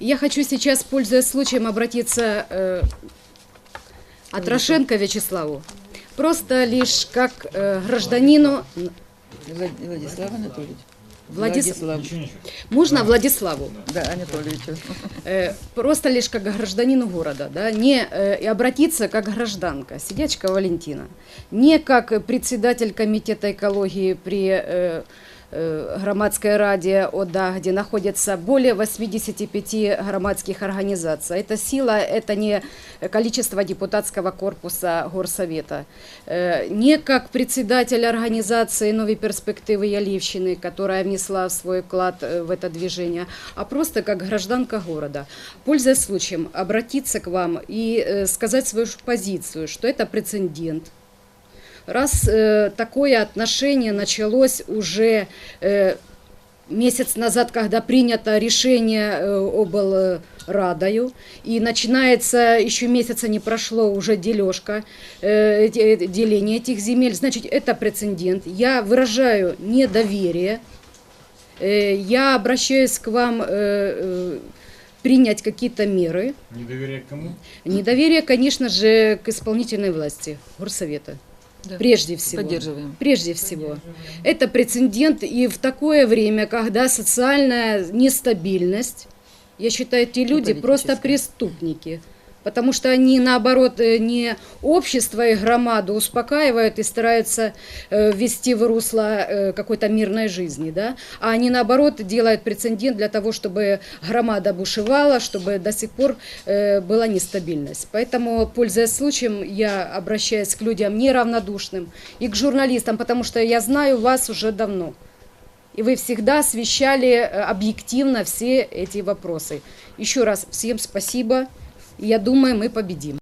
Я хочу сейчас, пользуясь случаем, обратиться э, Атрошенко Вячеславу. Просто лишь как э, гражданину, Влад- Владислав Анатольевич. Владис- Владислав. можно Владиславу, Да, Анатольевичу. Э, просто лишь как гражданину города, да, не э, и обратиться как гражданка, сидячка Валентина, не как председатель комитета экологии при э, громадской раде ОДА, где находится более 85 громадских организаций. Это сила, это не количество депутатского корпуса горсовета. Э, Не как председатель организации «Новые перспективы Яливщины», которая внесла свой вклад э, в это движение, а просто как гражданка города. Пользуясь случаем, обратиться к вам и э, сказать свою позицию, что это прецедент, Раз э, такое отношение началось уже э, месяц назад, когда принято решение э, облрадою, и начинается, еще месяца не прошло, уже дележка, э, де- деление этих земель, значит, это прецедент. Я выражаю недоверие, Э, я обращаюсь к вам э, э, принять какие-то меры. Недоверие к кому? Недоверие, конечно же, к исполнительной власти, горсовета. Да. Прежде всего. Поддерживаем. Прежде всего. Это прецедент и в такое время, когда социальная нестабильность, я считаю, эти люди просто преступники. Потому что они, наоборот, э, не общество и громаду успокаивают и стараются э, ввести в русло э, какой-то мирной жизни, да? а они, наоборот, делают прецедент для того, чтобы громада бушевала, чтобы до сих пор была нестабильность. Поэтому, пользуясь случаем, я обращаюсь к людям неравнодушным и к журналистам, потому что я знаю вас уже давно. И вы всегда освещали объективно все эти вопросы. Еще раз всем спасибо. Я думаю, мы победим.